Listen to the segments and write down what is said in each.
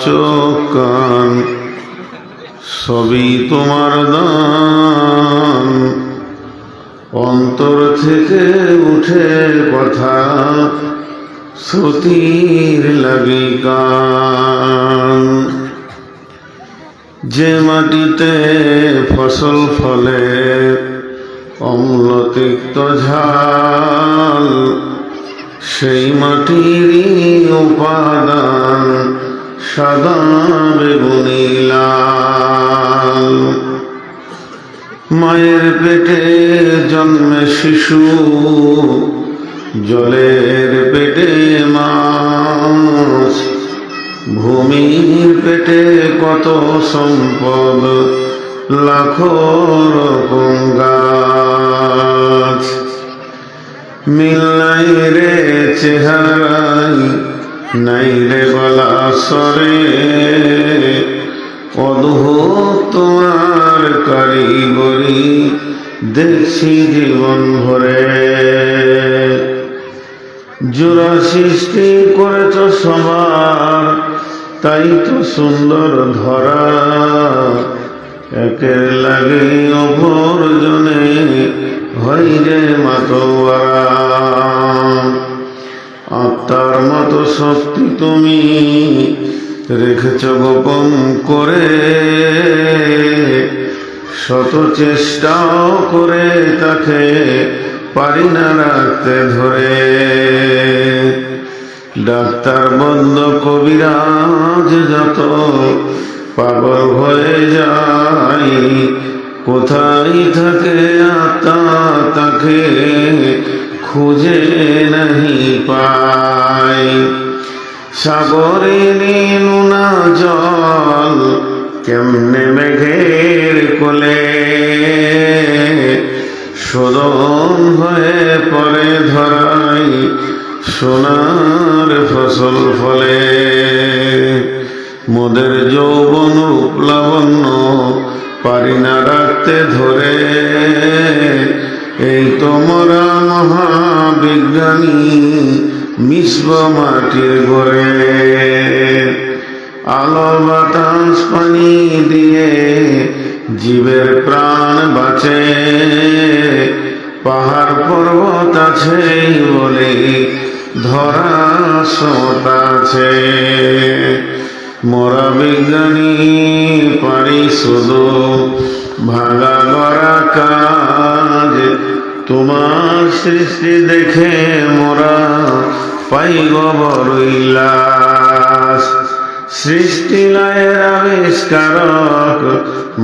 চোখ কান সবই তোমার দান। অন্তর থেকে উঠে কথা, শ্রুতির লাগি কান যে মাটিতে ফসল ফলে, অম্লতিক্ত ঝাল, সেই মাটিরই উপাদান। সাদা বেগুনি মায়ের পেটে জন্মে শিশু, জলের পেটে মাছ। ভূমির পেটে কত সম্পদ, লাখো রকম গাছ। মিল নাই রে চেহারাই নাই রে গলা সরে অদ্ভুত তোমার কারিগরি দেখছি জীবন ভরে। জোড়া সৃষ্টি করেছ সবার, তাই তো সুন্দর ধরা। একের লাগে অপর জনে হয় রে মাতোয়ারা। আত্মার মতো শক্তি তুমি রেখেছ গোপন করে। শত চেষ্টাও করে তাকে পারি না রাখতে ধরে। ডাক্তার বন্ধ কবিরাজ যত পাগল হয়ে যায়, কোথায় থাকে আত্মা তাকে খুঁজে নাহি পায় সাগরে নুনা জল, কেমনে মেঘের কোলে? শোধন হয়ে পরে ধরাই সোনার ফসল ফলে। মোদের যৌবন রূপ লাবণ্য, পারি না রাখতে ধরে। মহাবিজ্ঞানী মিশ্র মাটির গড়ে আলো বাতাস পানি দিয়ে জীবের প্রাণ বাঁচে। পাহাড় পর্বত আছে বলে ধরা সত আছে। মোরা বিজ্ঞানী পারি শুধু ভাগা গড়া কাজ। তোমার সৃষ্টি দেখে মোরা পাইব বড়ইলাস সৃষ্টি লয়ের আবিষ্কারক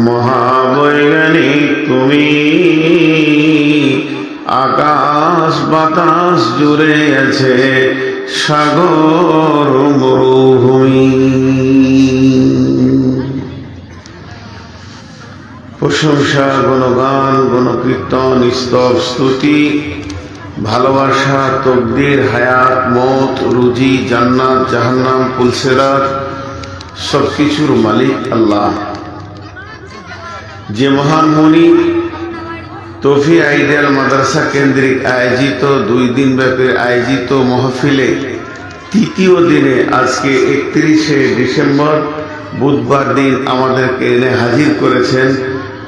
মহাবৈজ্ঞানিক তুমি। আকাশ বাতাস জুড়ে আছে সাগর, মরুভূমি। প্রশংসা, গুণগান, গুণকীর্তন, স্তব, স্তুতি, ভালোবাসা, তকদির, হায়াত, মত, রুজি, জান্নাত, জাহান্নাম, পুলসেরাত সব কিছুর মালিক আল্লাহ। যে মহান মনি তফি আইডিয়াল মাদ্রাসা কেন্দ্রিক আয়োজিত দুই দিন ব্যাপী আয়োজিত মহফিলে তৃতীয় দিনে আজকে একত্রিশে ডিসেম্বর বুধবার দিন আমাদেরকে এনে হাজির করেছেন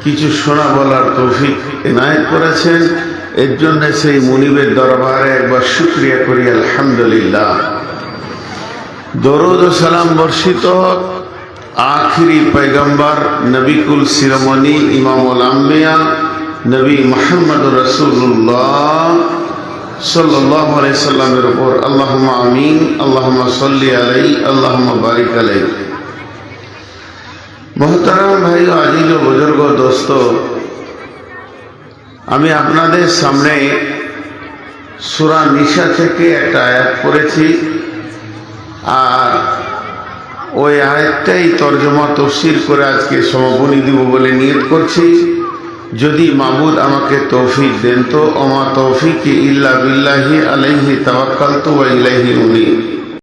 কিছু শোনা বলার তৌফিক এনায়ত করেছেন। এর জন্য সেই মনিবের দরবারে একবার শুক্রিয়া করি, আলহামদুলিল্লাহ। দরুদ সালাম বর্ষিত হোক আখিরি পৈগম্বর নবিকুল শিরোমণি ইমামুল আম্বিয়া, নবী মোহাম্মদ রসুল্লাহ সাল্লাহ সাল্লামের উপর। আল্লাহ আমিন আল্লাহ সাল্লি আলাই আল্লাহ বারিক আলাই মহতারাম ভাই আজিজ বুজুর্গ, দোস্ত, আমি আপনাদের সামনে সুরা নিশা থেকে একটা আয়াত করেছি আর ওই আয়াতটাই তর্জমা, তফসির করে আজকে সমাপনী দিব বলে নিয়ত করছি। যদি মাবুদ আমাকে তৌফিক দেন তো, অমা তৌফিক ইল্লা বিল্লাহি আলাইহি তাওয়াক্কালতু ওয়া ইলাইহি উনি